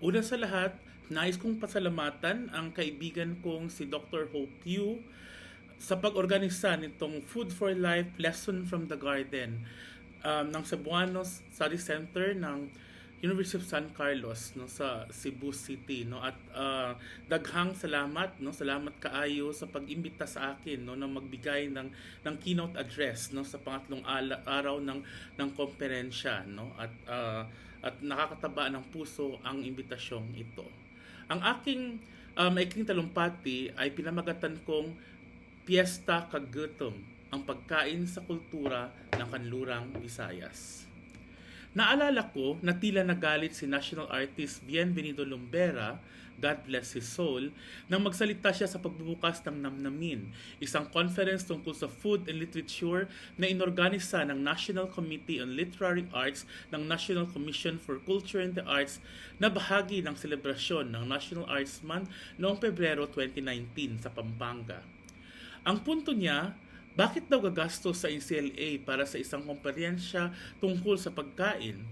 Una sa lahat, nais kong pasalamatan ang kaibigan kong si Dr. Hope Yu sa pag-organisa nitong Food for Life Lesson from the Garden um, ng Cebuano Study Center ng University of San Carlos no sa Cebu City no? At uh, daghang salamat no? Salamat kaayo sa pag-imbita sa akin no? Na magbigay ng ng keynote address no? Sa pangatlong araw ng ng komperensya no? At uh, at nakakataba ng puso ang imbitasyong ito. Ang aking uh, maikling talumpati ay pinamagatan kong Fiesta Kagutom, ang pagkain sa kultura ng kanlurang Visayas. Naalala ko na tila nagalit si national artist Bienvenido Lumbera, God bless his soul, nang magsalita siya sa pagbubukas ng Namnamin, isang conference tungkol sa food and literature na inorganisa ng National Committee on Literary Arts ng National Commission for Culture and the Arts na bahagi ng selebrasyon ng National Arts Month noong Pebrero 2019 sa Pampanga. Ang punto niya, bakit daw gagastos sa NCLA para sa isang komperyensya tungkol sa pagkain?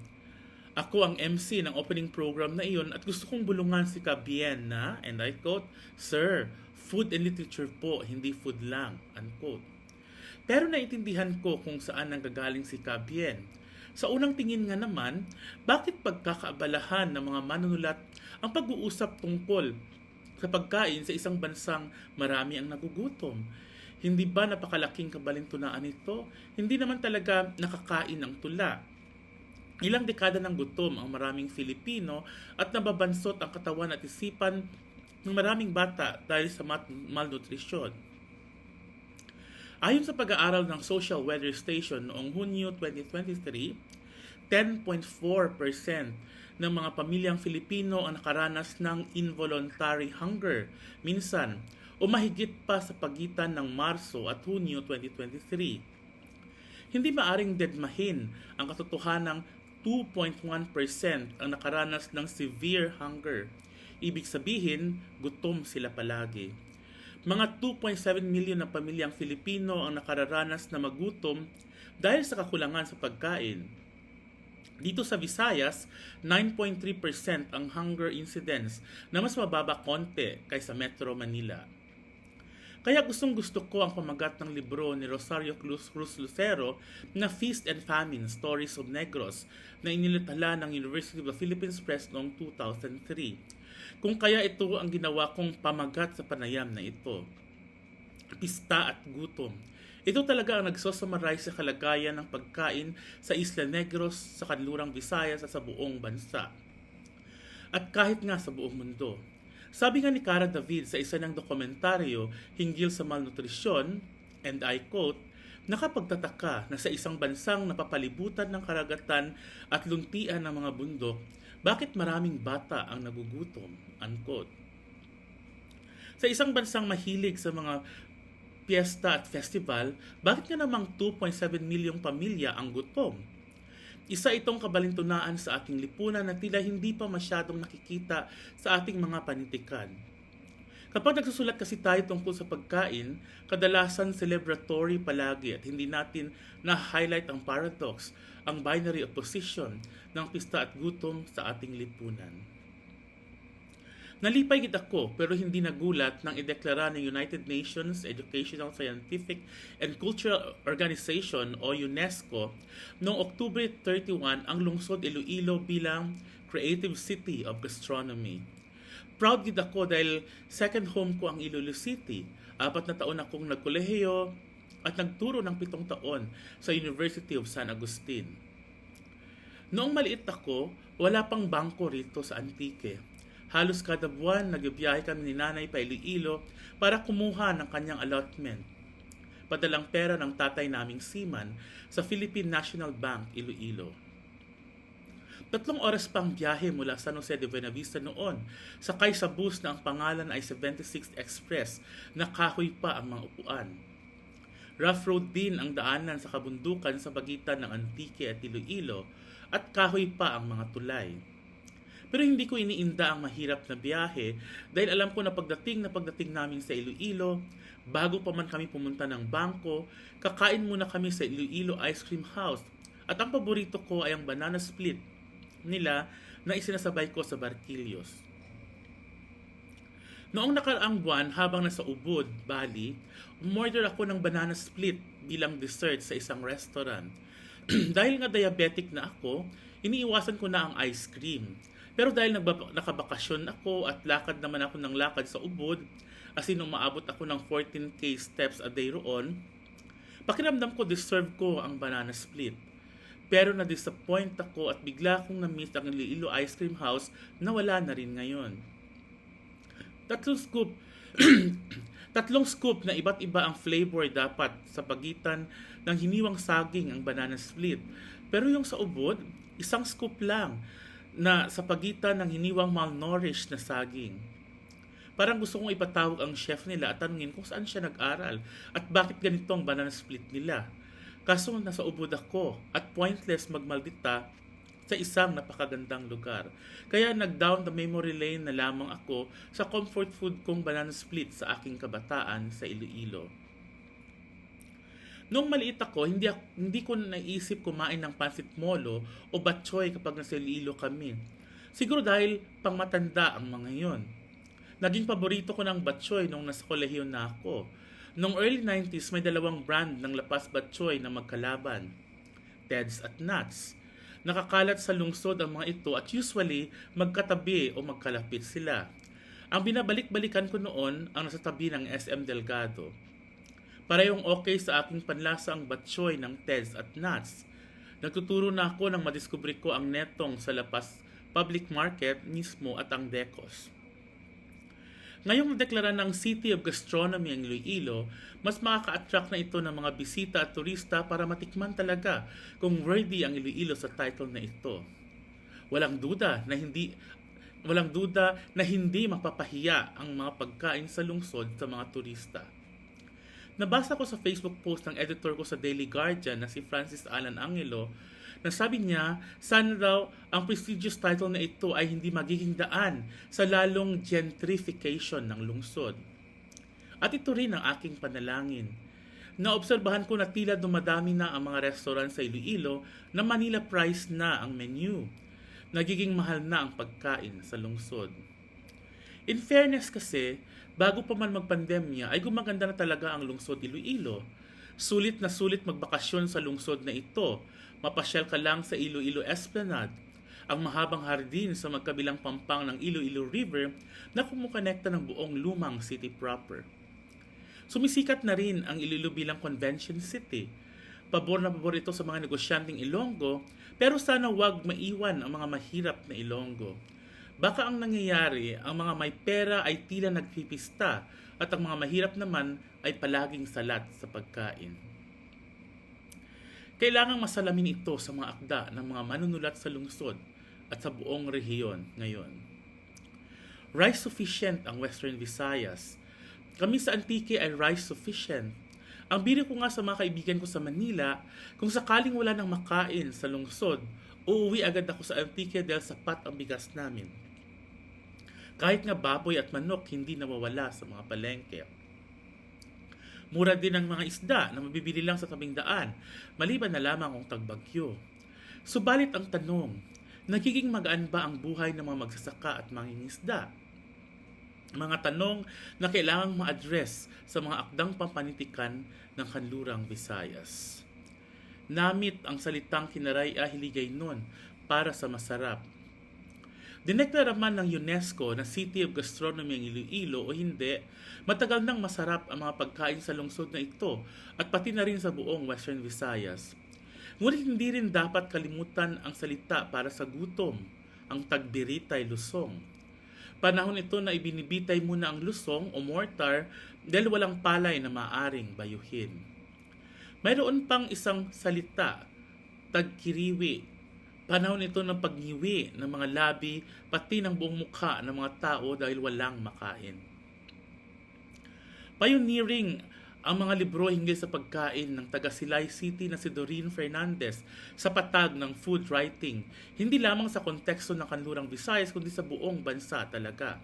Ako ang MC ng opening program na iyon at gusto kong bulungan si Kabien na, and I quote, Sir, food and literature po, hindi food lang, unquote. Pero naiintindihan ko kung saan nanggagaling si Kabien. Sa unang tingin nga naman, bakit pagkakaabalahan ng mga manunulat ang pag-uusap tungkol sa pagkain sa isang bansang marami ang nagugutom. Hindi ba napakalaking kabalintunaan ito? Hindi naman talaga nakakain ang tula. Ilang dekada ng gutom ang maraming Filipino at nababansot ang katawan at isipan ng maraming bata dahil sa malnutrisyon. Ayon sa pag-aaral ng Social Weather Station noong Hunyo 2023, 10.4% ng mga pamilyang Filipino ang nakaranas ng involuntary hunger. Minsan, o mahigit pa sa pagitan ng Marso at Hunyo 2023. Hindi maaring dedmahin ang katotohanang 2.1% ang nakaranas ng severe hunger. Ibig sabihin, gutom sila palagi. Mga 2.7 million na pamilyang Filipino ang nakararanas na magutom dahil sa kakulangan sa pagkain. Dito sa Visayas, 9.3% ang hunger incidence na mas mababa konti kaysa Metro Manila. Kaya gustong gusto ko ang pamagat ng libro ni Rosario Cruz Cruz Lucero na Feast and Famine, Stories of Negros na inilitala ng University of the Philippines Press noong 2003. Kung kaya ito ang ginawa kong pamagat sa panayam na ito. Pista at gutom. Ito talaga ang nagsosummarize sa kalagayan ng pagkain sa Isla Negros, sa kanlurang Visayas at sa buong bansa. At kahit nga sa buong mundo. Sabi nga ni Cara David sa isa ng dokumentaryo hinggil sa malnutrisyon, and I quote, Nakapagtataka na sa isang bansang napapalibutan ng karagatan at luntian ng mga bundok, bakit maraming bata ang nagugutom? Unquote. Sa isang bansang mahilig sa mga piyesta at festival, bakit nga namang 2.7 milyong pamilya ang gutom? Isa itong kabalintunaan sa ating lipunan na tila hindi pa masyadong nakikita sa ating mga panitikan. Kapag nagsusulat kasi tayo tungkol sa pagkain, kadalasan celebratory palagi at hindi natin na-highlight ang paradox, ang binary opposition ng pista at gutom sa ating lipunan. Nalipay gid ako pero hindi nagulat nang ideklara ng United Nations Educational, Scientific and Cultural Organization o UNESCO noong Oktubre 31 ang lungsod Iloilo bilang Creative City of Gastronomy. Proud gid ako dahil second home ko ang Iloilo City. Apat na taon akong nagkolehiyo at nagturo ng pitong taon sa University of San Agustin. Noong maliit ako, wala pang bangko rito sa Antique Halos kada buwan nagbibiyahe kami ni nanay pa Iloilo para kumuha ng kanyang allotment. Padalang pera ng tatay naming seaman sa Philippine National Bank, Iloilo. Tatlong oras pang biyahe mula San Jose de Buenavista noon. Sakay sa bus na ang pangalan ay 76th Express na kahoy pa ang mga upuan. Rough road din ang daanan sa kabundukan sa pagitan ng Antique at Iloilo at kahoy pa ang mga tulay. Pero hindi ko iniinda ang mahirap na biyahe dahil alam ko na pagdating na pagdating namin sa Iloilo, bago pa man kami pumunta ng bangko, kakain muna kami sa Iloilo Ice Cream House. At ang paborito ko ay ang banana split nila na isinasabay ko sa Barquillos. Noong nakaraang buwan habang nasa Ubud, Bali, umorder ako ng banana split bilang dessert sa isang restaurant. dahil nga diabetic na ako, iniiwasan ko na ang ice cream. Pero dahil nagbab- nakabakasyon ako at lakad naman ako ng lakad sa Ubud, as in umaabot ako ng 14k steps a day roon, pakiramdam ko deserve ko ang banana split. Pero na-disappoint ako at bigla kong na-miss ang Iloilo Ice Cream House na wala na rin ngayon. Tatlong scoop Tatlong scoop na iba't iba ang flavor dapat sa pagitan ng hiniwang saging ang banana split. Pero yung sa ubod, isang scoop lang na sa pagitan ng hiniwang malnourished na saging. Parang gusto kong ipatawag ang chef nila at tanungin kung saan siya nag-aral at bakit ganito ang banana split nila. Kaso nasa ubod ako at pointless magmaldita sa isang napakagandang lugar. Kaya nag-down the memory lane na lamang ako sa comfort food kong banana split sa aking kabataan sa Iloilo. Nung maliit ako, hindi, hindi ko naisip kumain ng pansit molo o batchoy kapag nasa Iloilo kami. Siguro dahil pangmatanda ang mga yon. Naging paborito ko ng batchoy nung nasa kolehiyo na ako. Noong early 90s, may dalawang brand ng lapas batchoy na magkalaban. Ted's at Nuts. Nakakalat sa lungsod ang mga ito at usually magkatabi o magkalapit sila. Ang binabalik-balikan ko noon ang nasa tabi ng SM Delgado. Parehong okay sa aking panlasa ang batchoy ng Tez at Nuts. Nagtuturo na ako nang madiskubre ko ang netong sa Lapas Public Market mismo at ang Decos. Ngayong nadeklara ng City of Gastronomy ang Iloilo, mas makaka-attract na ito ng mga bisita at turista para matikman talaga kung worthy ang Iloilo sa title na ito. Walang duda na hindi walang duda na hindi mapapahiya ang mga pagkain sa lungsod sa mga turista. Nabasa ko sa Facebook post ng editor ko sa Daily Guardian na si Francis Alan Angelo na sabi niya, sana daw ang prestigious title na ito ay hindi magiging daan sa lalong gentrification ng lungsod. At ito rin ang aking panalangin. Naobserbahan ko na tila dumadami na ang mga restaurant sa Iloilo na Manila price na ang menu. Nagiging mahal na ang pagkain sa lungsod. In fairness kasi, bago pa man magpandemya ay gumaganda na talaga ang lungsod Iloilo. Sulit na sulit magbakasyon sa lungsod na ito. Mapasyal ka lang sa Iloilo Esplanade, ang mahabang hardin sa magkabilang pampang ng Iloilo River na kumukonekta ng buong lumang city proper. Sumisikat na rin ang Iloilo bilang convention city. Pabor na pabor ito sa mga negosyanteng Ilonggo, pero sana wag maiwan ang mga mahirap na Ilonggo. Baka ang nangyayari, ang mga may pera ay tila nagpipista at ang mga mahirap naman ay palaging salat sa pagkain. Kailangang masalamin ito sa mga akda ng mga manunulat sa lungsod at sa buong rehiyon ngayon. Rice sufficient ang Western Visayas. Kami sa Antique ay rice sufficient. Ang biro ko nga sa mga kaibigan ko sa Manila, kung sakaling wala nang makain sa lungsod, uuwi agad ako sa Antique dahil sapat ang bigas namin. Kahit nga baboy at manok hindi nawawala sa mga palengke. Mura din ang mga isda na mabibili lang sa tabing daan, maliban na lamang kung tagbagyo. Subalit ang tanong, nagiging magaan ba ang buhay ng mga magsasaka at mangingisda? Mga tanong na kailangang ma-address sa mga akdang pampanitikan ng kanlurang Visayas. Namit ang salitang kinaray ahiligay nun para sa masarap Dineklara man ng UNESCO na City of Gastronomy ang Iloilo o hindi, matagal nang masarap ang mga pagkain sa lungsod na ito at pati na rin sa buong Western Visayas. Ngunit hindi rin dapat kalimutan ang salita para sa gutom, ang tagbiritay lusong. Panahon ito na ibinibitay muna ang lusong o mortar dahil walang palay na maaring bayuhin. Mayroon pang isang salita, tagkiriwi Panahon ito ng pagniwi ng mga labi pati ng buong mukha ng mga tao dahil walang makain. Pioneering ang mga libro hinggil sa pagkain ng taga Silay City na si Doreen Fernandez sa patag ng food writing, hindi lamang sa konteksto ng kanlurang Visayas kundi sa buong bansa talaga.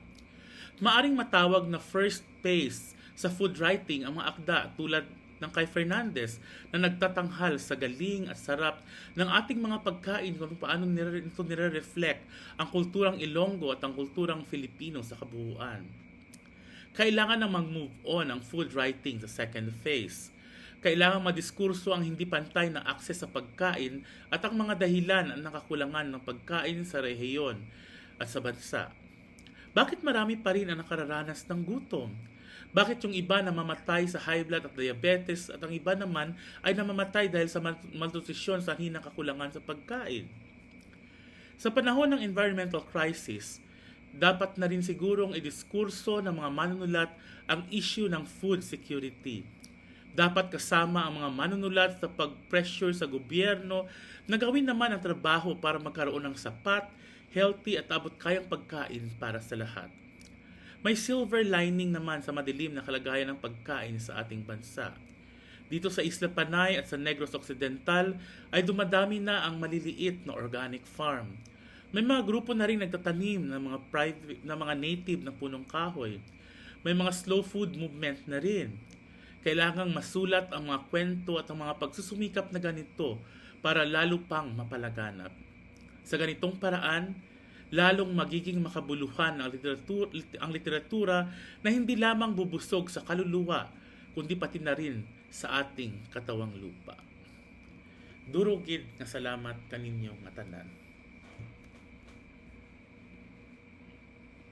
Maaring matawag na first pace sa food writing ang mga akda tulad ng kay Fernandez na nagtatanghal sa galing at sarap ng ating mga pagkain kung paano nire- ito nire-reflect ang kulturang Ilonggo at ang kulturang Filipino sa kabuuan. Kailangan na mag-move on ang food writing sa second phase. Kailangan madiskurso ang hindi pantay na akses sa pagkain at ang mga dahilan ang nakakulangan ng pagkain sa rehiyon at sa bansa. Bakit marami pa rin ang nakararanas ng gutom? Bakit yung iba namamatay sa high blood at diabetes at ang iba naman ay namamatay dahil sa mal- malnutrisyon sa hinang kakulangan sa pagkain? Sa panahon ng environmental crisis, dapat na rin sigurong idiskurso ng mga manunulat ang issue ng food security. Dapat kasama ang mga manunulat sa pag-pressure sa gobyerno na gawin naman ang trabaho para magkaroon ng sapat, healthy at abot kayang pagkain para sa lahat. May silver lining naman sa madilim na kalagayan ng pagkain sa ating bansa. Dito sa Isla Panay at sa Negros Occidental ay dumadami na ang maliliit na organic farm. May mga grupo na rin nagtatanim ng mga private ng mga native na punong kahoy. May mga slow food movement na rin. Kailangang masulat ang mga kwento at ang mga pagsusumikap na ganito para lalo pang mapalaganap. Sa ganitong paraan, lalong magiging makabuluhan ang literatura, ang literatura na hindi lamang bubusog sa kaluluwa, kundi pati na rin sa ating katawang lupa. Durugid nga salamat kaninyong nga tanan.